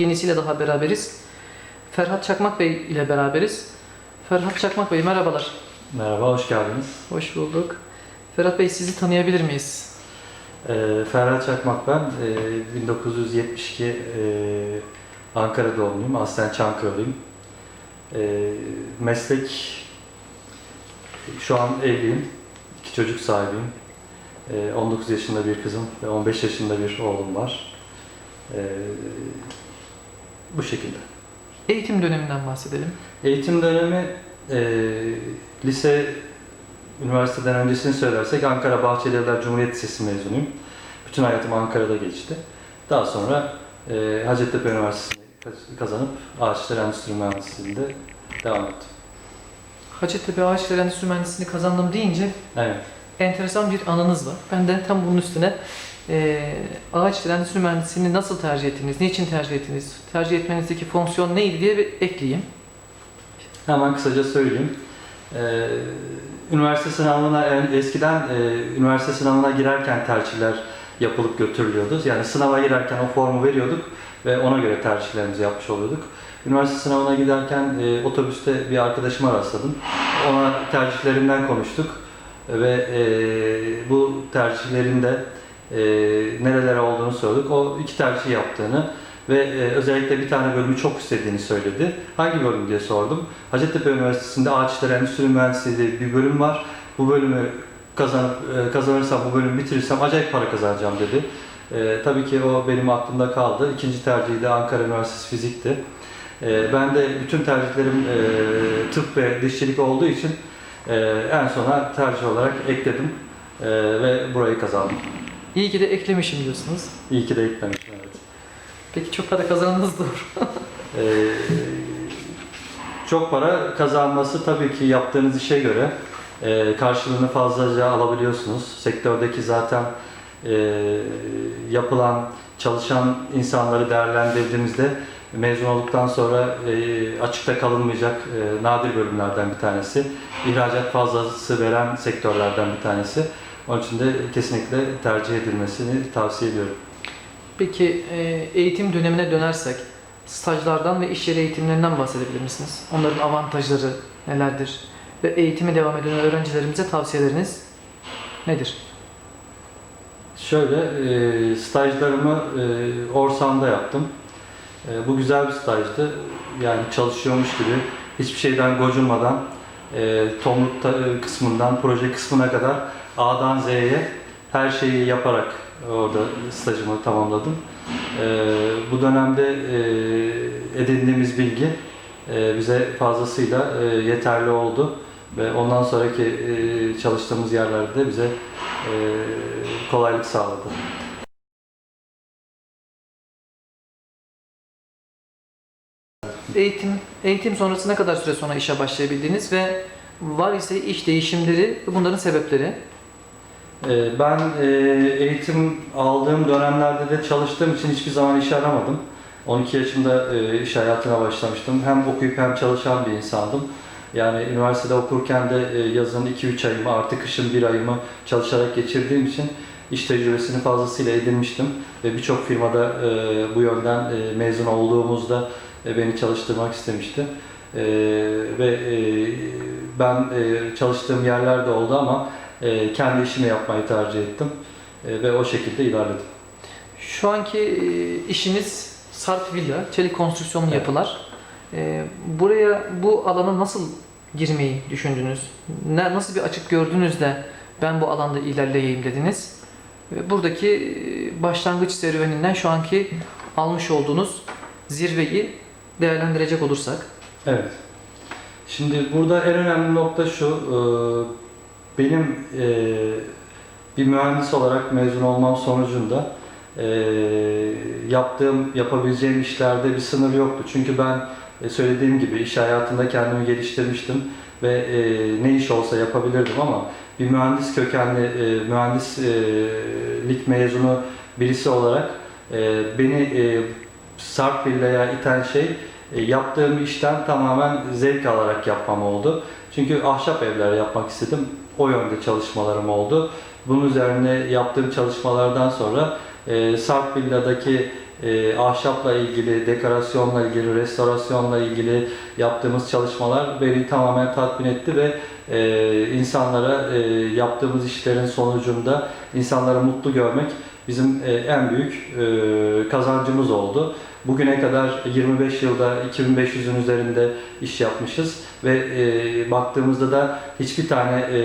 Yenisiyle daha beraberiz. Ferhat Çakmak Bey ile beraberiz. Ferhat Çakmak Bey merhabalar. Merhaba, hoş geldiniz. Hoş bulduk. Ferhat Bey sizi tanıyabilir miyiz? Ee, Ferhat Çakmak ben. Ee, 1972 ee, Ankara doğumluyum. Aslen Çankırılıyım. Ee, meslek, şu an evliyim. İki çocuk sahibiyim. Ee, 19 yaşında bir kızım ve 15 yaşında bir oğlum var. Ee, bu şekilde. Eğitim döneminden bahsedelim. Eğitim dönemi e, lise, üniversiteden öncesini söylersek Ankara Bahçelievler Cumhuriyet Lisesi mezunuyum. Bütün hayatım Ankara'da geçti. Daha sonra e, Hacettepe Üniversitesi'ni kazanıp Ağaçlar Endüstri Mühendisliği'nde devam ettim. Hacettepe Ağaçlar Endüstri Mühendisliğini kazandım deyince Evet. enteresan bir anınız var. Ben de tam bunun üstüne eee Ağaçlar Endüstri Mühendisliğini nasıl tercih ettiniz, niçin tercih ettiniz, tercih etmenizdeki fonksiyon neydi diye bir ekleyeyim. Hemen kısaca söyleyeyim. Ee, üniversite sınavına en- eskiden e, üniversite sınavına girerken tercihler yapılıp götürülüyordu. Yani sınava girerken o formu veriyorduk ve ona göre tercihlerimizi yapmış oluyorduk. Üniversite sınavına giderken e, otobüste bir arkadaşıma rastladım. Ona tercihlerimden konuştuk ve e, bu tercihlerinde e, nerelere olduğunu sorduk. O iki tercih yaptığını ve e, özellikle bir tane bölümü çok istediğini söyledi. Hangi bölüm diye sordum. Hacettepe Üniversitesi'nde Ağaçlar Endüstri Mühendisliği bir bölüm var. Bu bölümü kazanıp e, kazanırsam, bu bölümü bitirirsem acayip para kazanacağım dedi. E, tabii ki o benim aklımda kaldı. İkinci tercihi de Ankara Üniversitesi Fizik'ti. E, ben de bütün tercihlerim e, tıp ve dişçilik olduğu için e, en sona tercih olarak ekledim e, ve burayı kazandım. İyi ki de eklemişim diyorsunuz. İyi ki de eklemişim. Evet. Peki çok para kazandınız doğru. Ee, çok para kazanması tabii ki yaptığınız işe göre e, karşılığını fazlaca alabiliyorsunuz. Sektördeki zaten e, yapılan, çalışan insanları değerlendirdiğimizde mezun olduktan sonra e, açıkta kalınmayacak e, nadir bölümlerden bir tanesi. İhracat fazlası veren sektörlerden bir tanesi. Onun için de kesinlikle tercih edilmesini tavsiye ediyorum. Peki e, eğitim dönemine dönersek stajlardan ve iş yeri eğitimlerinden bahsedebilir misiniz? Onların avantajları nelerdir? Ve eğitime devam eden öğrencilerimize tavsiyeleriniz nedir? Şöyle, e, stajlarımı e, Orsan'da yaptım. E, bu güzel bir stajdı. Yani çalışıyormuş gibi, hiçbir şeyden gocunmadan, e, tomruk kısmından proje kısmına kadar A'dan Z'ye her şeyi yaparak orada stajımı tamamladım. E, bu dönemde e, edindiğimiz bilgi e, bize fazlasıyla e, yeterli oldu ve ondan sonraki e, çalıştığımız yerlerde de bize e, kolaylık sağladı. Eğitim eğitim sonrası ne kadar süre sonra işe başlayabildiniz ve var ise iş değişimleri bunların sebepleri? E, ben e, eğitim aldığım dönemlerde de çalıştığım için hiçbir zaman iş aramadım. 12 yaşımda e, iş hayatına başlamıştım. Hem okuyup hem çalışan bir insandım. Yani üniversitede okurken de e, yazın 2-3 ayımı artı kışın 1 ayımı çalışarak geçirdiğim için iş tecrübesini fazlasıyla edinmiştim. Ve birçok firmada bu yönden mezun olduğumuzda beni çalıştırmak istemişti. Ve ben çalıştığım yerlerde oldu ama e, kendi işimi yapmayı tercih ettim. E, ve o şekilde ilerledim. Şu anki e, işiniz Sarp Villa, çelik konstrüksiyonlu Evet. yapılar. E, Buraya bu alana nasıl girmeyi düşündünüz? Ne, nasıl bir açık gördünüz de ben bu alanda ilerleyeyim dediniz? Ve buradaki e, başlangıç serüveninden şu anki almış olduğunuz zirveyi değerlendirecek olursak. Evet. Şimdi burada en önemli nokta şu, e, benim e, bir mühendis olarak mezun olmam sonucunda e, yaptığım, yapabileceğim işlerde bir sınır yoktu. Çünkü ben e, söylediğim gibi iş hayatında kendimi geliştirmiştim ve e, ne iş olsa yapabilirdim ama bir mühendis kökenli, e, mühendislik mezunu birisi olarak e, beni e, Sarp Villa'ya iten şey e, yaptığım işten tamamen zevk alarak yapmam oldu. Çünkü ahşap evler yapmak istedim. O yönde çalışmalarım oldu. Bunun üzerine yaptığım çalışmalardan sonra e, Sarp Villa'daki e, ahşapla ilgili, dekorasyonla ilgili, restorasyonla ilgili yaptığımız çalışmalar beni tamamen tatmin etti ve e, insanlara e, yaptığımız işlerin sonucunda insanları mutlu görmek bizim e, en büyük e, kazancımız oldu. Bugüne kadar 25 yılda 2500'ün üzerinde iş yapmışız ve e, baktığımızda da hiçbir tane e,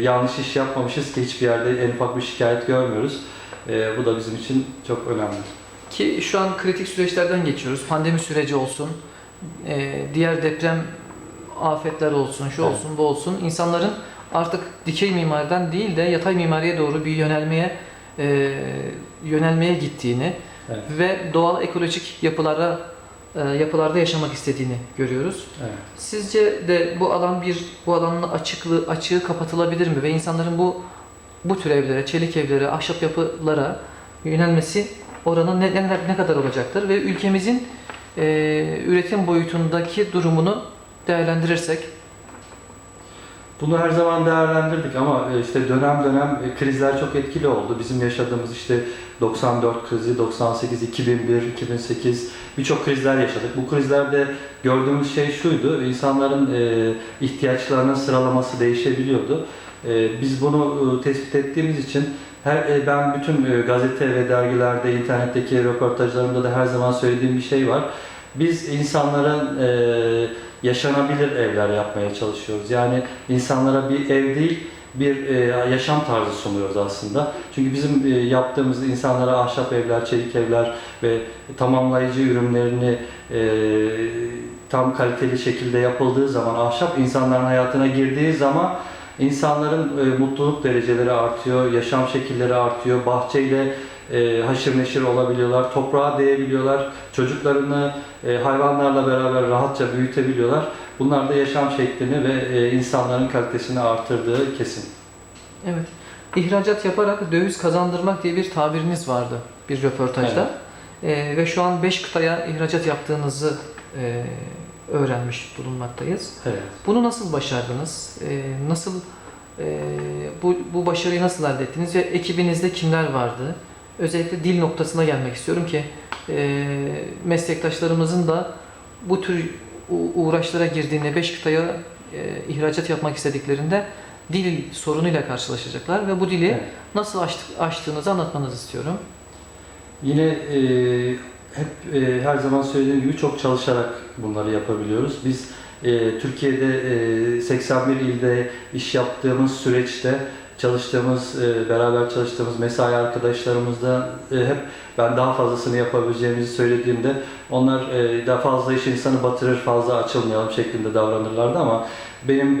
yanlış iş yapmamışız ki hiçbir yerde en ufak bir şikayet görmüyoruz. E, bu da bizim için çok önemli. Ki şu an kritik süreçlerden geçiyoruz. Pandemi süreci olsun, e, diğer deprem afetler olsun, şu Evet. olsun, bu olsun. İnsanların artık dikey mimariden değil de yatay mimariye doğru bir yönelmeye e, yönelmeye gittiğini Evet. ve doğal ekolojik yapılara e, yapılarda yaşamak istediğini görüyoruz. Evet. Sizce de bu alan bir bu alanın açıklığı açığı kapatılabilir mi ve insanların bu bu tür evlere, çelik evlere, ahşap yapılara yönelmesi oranı ne, ne, ne kadar olacaktır ve ülkemizin e, üretim boyutundaki durumunu değerlendirirsek Bunu her zaman değerlendirdik ama e, işte dönem dönem e, krizler çok etkili oldu. Bizim yaşadığımız işte 94 krizi, 98, 2001, 2008 birçok krizler yaşadık. Bu krizlerde gördüğümüz şey şuydu, insanların e, ihtiyaçlarının sıralaması değişebiliyordu. Biz bunu tespit ettiğimiz için her ben bütün gazete ve dergilerde, internetteki röportajlarımda da her zaman söylediğim bir şey var. Biz insanların yaşanabilir evler yapmaya çalışıyoruz. Yani insanlara bir ev değil, bir e, yaşam tarzı sunuyoruz aslında. Çünkü bizim e, yaptığımız insanlara ahşap evler, çelik evler ve tamamlayıcı ürünlerini e, tam kaliteli şekilde yapıldığı zaman, ahşap insanların hayatına girdiği zaman insanların e, mutluluk dereceleri artıyor, yaşam şekilleri artıyor, bahçeyle e, haşır neşir olabiliyorlar, toprağa değebiliyorlar, çocuklarını e, hayvanlarla beraber rahatça büyütebiliyorlar. Bunlar da yaşam şeklini ve e, insanların kalitesini artırdığı kesin. evet ihracat yaparak döviz kazandırmak diye bir tabiriniz vardı bir röportajda. E, ve şu an 5 kıtaya ihracat yaptığınızı e, öğrenmiş bulunmaktayız. Evet. Bunu nasıl başardınız? Ee, nasıl e, bu, bu başarıyı nasıl elde ettiniz ve ekibinizde kimler vardı? Özellikle dil noktasına gelmek istiyorum ki e, meslektaşlarımızın da bu tür uğraşlara girdiğinde beş kıtaya e, ihracat yapmak istediklerinde dil sorunuyla karşılaşacaklar ve bu dili Evet. nasıl aştık, aştığınızı anlatmanızı istiyorum. Yine e, hep e, her zaman söylediğim gibi çok çalışarak bunları yapabiliyoruz. Biz e, Türkiye'de e, 81 ilde iş yaptığımız süreçte çalıştığımız, e, beraber çalıştığımız mesai arkadaşlarımızda e, hep ben daha fazlasını yapabileceğimizi söylediğimde onlar e, daha fazla iş insanı batırır, fazla açılmayalım şeklinde davranırlardı ama benim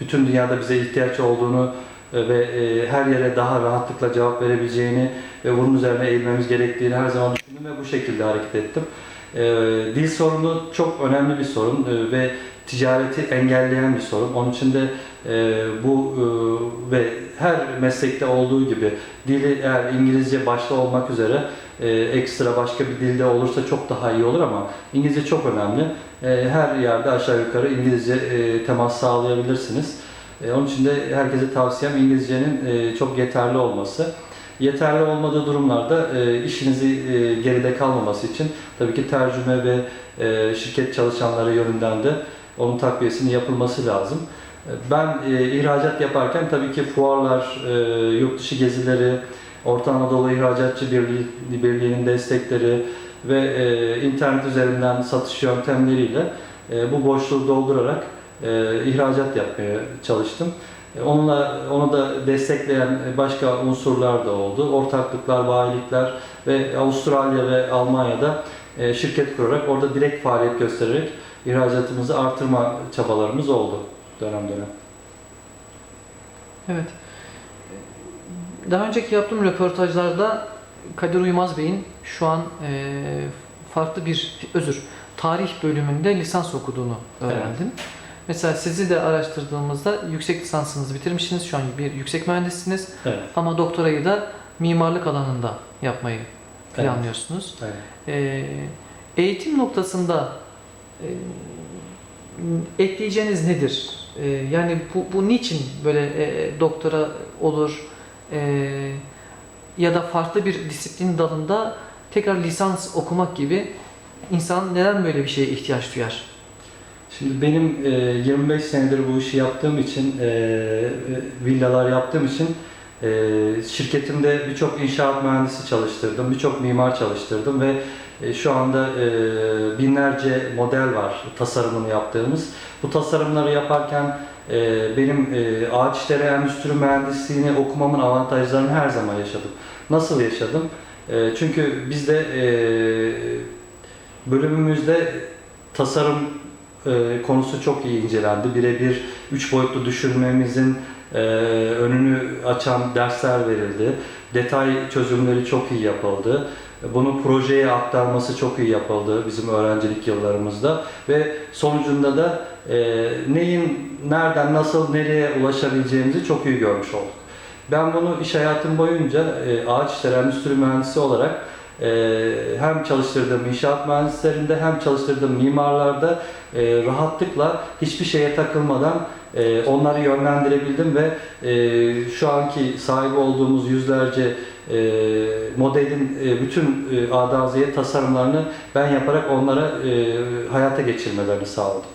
bütün dünyada bize ihtiyaç olduğunu ve her yere daha rahatlıkla cevap verebileceğini ve bunun üzerine eğilmemiz gerektiğini her zaman düşündüm ve bu şekilde hareket ettim. Dil sorunu çok önemli bir sorun ve ticareti engelleyen bir sorun. Onun için de e, bu e, ve her meslekte olduğu gibi dili eğer İngilizce başta olmak üzere e, ekstra başka bir dilde olursa çok daha iyi olur ama İngilizce çok önemli. E, her yerde aşağı yukarı İngilizce e, temas sağlayabilirsiniz. E, onun için de herkese tavsiyem İngilizcenin e, çok yeterli olması. Yeterli olmadığı durumlarda e, işinizi e, geride kalmaması için tabii ki tercüme ve e, şirket çalışanları yönünden de onun takviyesinin yapılması lazım. E, Ben e, ihracat yaparken tabii ki fuarlar, e, yurt dışı gezileri, Orta Anadolu İhracatçı Birliği, Birliği'nin destekleri ve e, internet üzerinden satış yöntemleriyle e, bu boşluğu doldurarak e, ihracat yapmaya çalıştım. E, Onunla onu da destekleyen başka unsurlar da oldu. Ortaklıklar, bayilikler ve Avustralya ve Almanya'da e, şirket kurarak orada direkt faaliyet göstererek ihracatımızı artırma çabalarımız oldu dönem dönem. Evet. Daha önceki yaptığım röportajlarda Kadir Uymaz Bey'in şu an e, farklı bir, özür, tarih bölümünde lisans okuduğunu öğrendim. Mesela sizi de araştırdığımızda yüksek lisansınızı bitirmişsiniz. Şu an bir yüksek mühendissiniz Evet. ama doktorayı da mimarlık alanında yapmayı planlıyorsunuz. evet. E, eğitim noktasında e, ekleyeceğiniz nedir? E, yani bu, bu niçin böyle e, doktora olur e, ya da farklı bir disiplin dalında tekrar lisans okumak gibi insan neden böyle bir şeye ihtiyaç duyar? Şimdi benim e, 25 senedir bu işi yaptığım için, e, e, villalar yaptığım için e, şirketimde birçok inşaat mühendisi çalıştırdım, birçok mimar çalıştırdım ve e, şu anda e, binlerce model var tasarımını yaptığımız. Bu tasarımları yaparken e, benim e, ağaç işleri endüstri mühendisliğini okumamın avantajlarını her zaman yaşadım. Nasıl yaşadım? E, çünkü bizde e, bölümümüzde tasarım konusu çok iyi incelendi. Birebir üç boyutlu düşünmemizin önünü açan dersler verildi. Detay çözümleri çok iyi yapıldı. Bunu projeye aktarması çok iyi yapıldı bizim öğrencilik yıllarımızda ve sonucunda da e, neyin nereden nasıl nereye ulaşabileceğimizi çok iyi görmüş olduk. Ben bunu iş hayatım boyunca e, ağaç işleri endüstri mühendisi olarak e, hem çalıştırdığım inşaat mühendislerinde hem çalıştırdığım mimarlarda e, rahatlıkla hiçbir şeye takılmadan e, onları yönlendirebildim ve e, şu anki sahibi olduğumuz yüzlerce e, modelin e, bütün e, A'dan tasarımlarını ben yaparak onlara e, hayata geçirmelerini sağladım.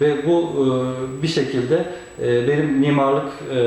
Ve bu e, bir şekilde e, benim mimarlık e,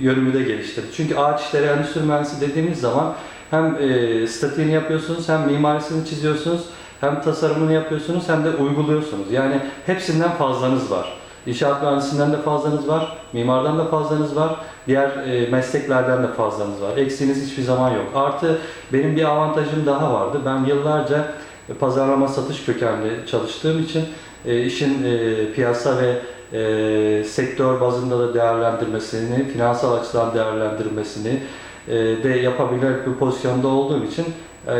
yönümü de geliştirdi. Çünkü ağaç işleri endüstri mühendisi dediğimiz zaman hem e, statiğini yapıyorsunuz, hem mimarisini çiziyorsunuz, hem tasarımını yapıyorsunuz, hem de uyguluyorsunuz. Yani hepsinden fazlanız var. İnşaat mühendisinden de fazlanız var, mimardan da fazlanız var, diğer e, mesleklerden de fazlanız var. Eksiğiniz hiçbir zaman yok. Artı benim bir avantajım daha vardı. Ben yıllarca e, pazarlama satış kökenli çalıştığım için e, işin e, piyasa ve e, sektör bazında da değerlendirmesini, finansal açıdan değerlendirmesini e, de yapabilen bir pozisyonda olduğum için e,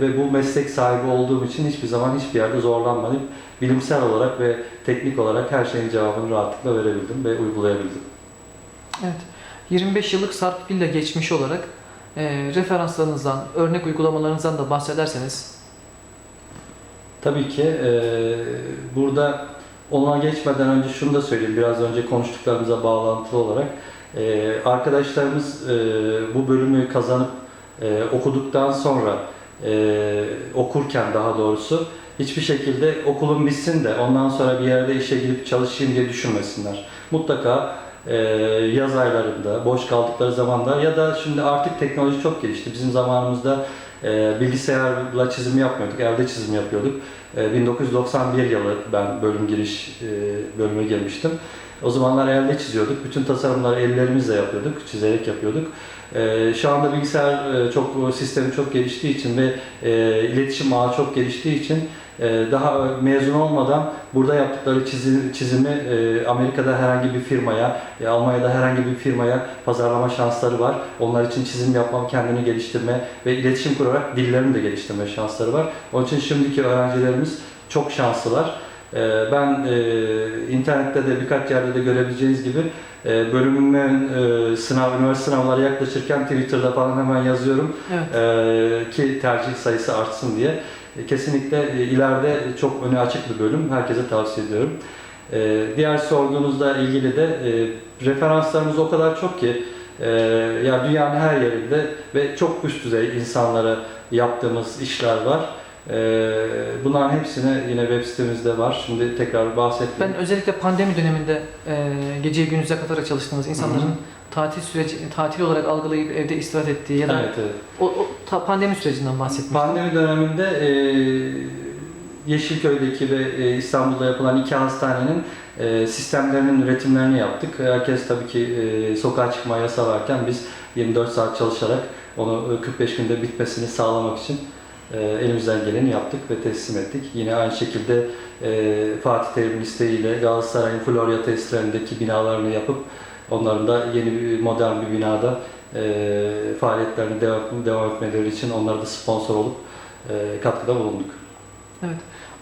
ve bu meslek sahibi olduğum için hiçbir zaman hiçbir yerde zorlanmadım. Bilimsel olarak ve teknik olarak her şeyin cevabını rahatlıkla verebildim ve uygulayabildim. Evet. 25 yıllık Sarp Villa geçmişi olarak e, referanslarınızdan, örnek uygulamalarınızdan da bahsederseniz Tabii ki e, burada ona geçmeden önce şunu da söyleyeyim. Biraz önce konuştuklarımıza bağlantılı olarak. E, arkadaşlarımız e, bu bölümü kazanıp e, okuduktan sonra e, okurken daha doğrusu hiçbir şekilde okulum bitsin de ondan sonra bir yerde işe girip çalışayım diye düşünmesinler. Mutlaka e, yaz aylarında, boş kaldıkları zamanda ya da şimdi artık teknoloji çok gelişti. Bizim zamanımızda e, bilgisayarla çizim yapmıyorduk, elde çizim yapıyorduk. E, 1991 yılı ben bölüm giriş e, bölüme girmiştim. O zamanlar elde çiziyorduk. Bütün tasarımları ellerimizle yapıyorduk, çizerek yapıyorduk. E, şu anda bilgisayar e, çok sistemi çok geliştiği için ve e, iletişim ağı çok geliştiği için e, daha mezun olmadan burada yaptıkları çizim, çizimi e, Amerika'da herhangi bir firmaya, e, Almanya'da herhangi bir firmaya pazarlama şansları var. Onlar için çizim yapma, kendini geliştirme ve iletişim kurarak dillerini de geliştirme şansları var. Onun için şimdiki öğrencilerimiz çok şanslılar. E, ben e, internette de birkaç yerde de görebileceğiniz gibi e, bölümümün e, sınav, üniversite sınavları yaklaşırken Twitter'da falan hemen yazıyorum evet. e, ki tercih sayısı artsın diye. Kesinlikle ileride çok öne açık bir bölüm. Herkese tavsiye ediyorum. E, Diğer sorduğunuzla ilgili de referanslarımız o kadar çok ki ya dünyanın her yerinde ve çok üst düzey insanlara yaptığımız işler var. E, Bunların hepsini yine web sitemizde var. Şimdi tekrar bahsettim. Ben özellikle pandemi döneminde e, geceyi gündüze kadar çalıştığınız insanların Hı hı. tatil süreci tatil olarak algılayıp evde istirahat ettiği ya da Evet, evet. o, o ta- pandemi sürecinden bahsetmiştim. Pandemi döneminde e, Yeşilköy'deki ve e, İstanbul'da yapılan iki hastanenin e, sistemlerinin üretimlerini yaptık. Herkes tabii ki e, sokağa çıkma yasağı varken biz 24 saat çalışarak onu e, 45 günde bitmesini sağlamak için elimizden geleni yaptık ve teslim ettik. Yine aynı şekilde e, Fatih Terim isteğiyle Galatasaray'ın Florya testlerindeki binalarını yapıp onların da yeni modern bir binada e, faaliyetlerini devam, devam etmeleri için onlara da sponsor olup e, katkıda bulunduk.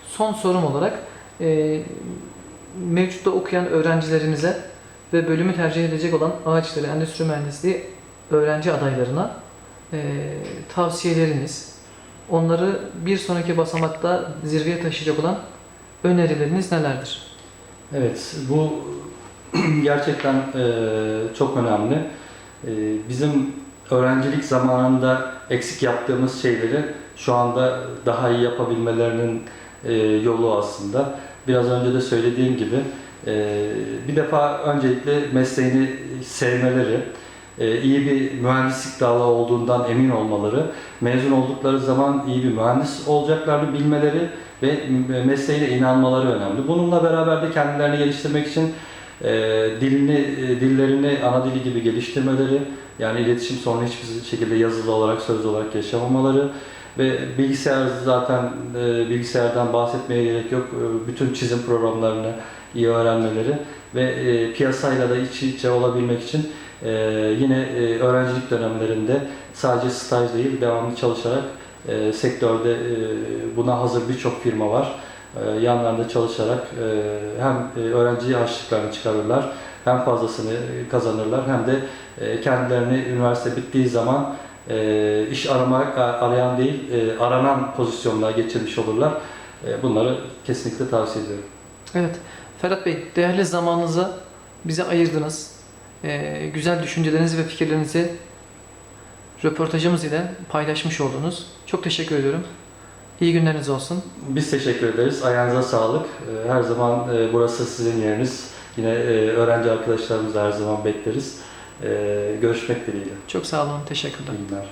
Son sorum olarak e, mevcutta okuyan öğrencilerimize ve bölümü tercih edecek olan ağaçları endüstri mühendisliği öğrenci adaylarına e, tavsiyeleriniz, onları bir sonraki basamakta zirveye taşıyacak olan önerileriniz nelerdir? Evet, bu gerçekten e, çok önemli. E, bizim öğrencilik zamanında eksik yaptığımız şeyleri şu anda daha iyi yapabilmelerinin e, yolu aslında. Biraz önce de söylediğim gibi e, bir defa öncelikle mesleğini sevmeleri, iyi bir mühendislik dalı olduğundan emin olmaları, mezun oldukları zaman iyi bir mühendis olacaklarını bilmeleri ve mesleğine inanmaları önemli. Bununla beraber de kendilerini geliştirmek için e, dilini, e, dillerini ana dili gibi geliştirmeleri, yani iletişim sorunu hiçbir şekilde yazılı olarak, sözlü olarak yaşamamaları ve bilgisayar zaten e, bilgisayardan bahsetmeye gerek yok. E, bütün çizim programlarını iyi öğrenmeleri ve e, piyasayla da iç içe olabilmek için e, yine e, öğrencilik dönemlerinde sadece staj değil, devamlı çalışarak e, sektörde e, buna hazır birçok firma var. E, yanlarında çalışarak e, hem e, öğrenci harçlıklarını çıkarırlar, hem fazlasını kazanırlar hem de e, kendilerini üniversite bittiği zaman e, iş aramak arayan değil, e, aranan pozisyonlara geçirmiş olurlar. E, bunları kesinlikle tavsiye ediyorum. Evet. Ferhat Bey, değerli zamanınızı bize ayırdınız. Ee, güzel düşüncelerinizi ve fikirlerinizi röportajımız ile paylaşmış oldunuz. Çok teşekkür ediyorum. İyi günleriniz olsun. Biz teşekkür ederiz. Ayağınıza sağlık. E, Her zaman e, burası sizin yeriniz. Yine e, öğrenci arkadaşlarımızı her zaman bekleriz. E, Görüşmek dileğiyle. Çok sağ olun. Teşekkürler. İyi günler.